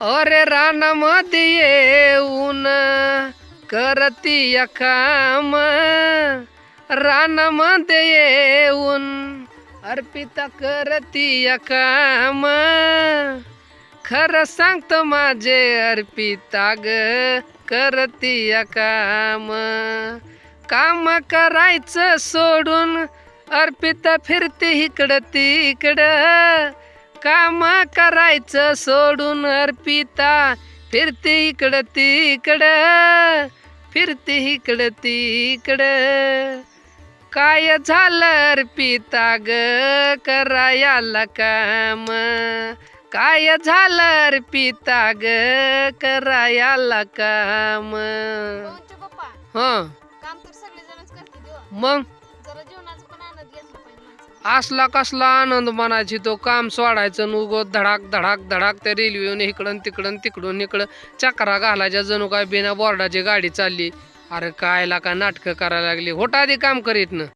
अरे रानामध्ये येऊन करती काम रानामध्ये येऊन अर्पिता करती काम खरं सांगतो माझे अर्पिता ग करती काम काम करायचं सोडून अर्पिता फिरते इकडं तिकडं. काम करायचं सोडून अर्पिता. फिरते इकडं तिकडं फिरते इकडं तिकडं. काय झालं अर्पिता ग करायला काम? काय झालं अर्पिता ग करायला काम? हं करते देव मग? असला कसला आनंद मनाची तो काम सोडायचं न धडाक धडाक धडाक त्या रेल्वेने इकडं तिकडं तिकडून इकडं चक्रा घालायच्या. जणू काय बिना बोर्डाची गाडी चालली. अरे कायला का नाटकं करायला लागली. होटा आधी काम करीत ना.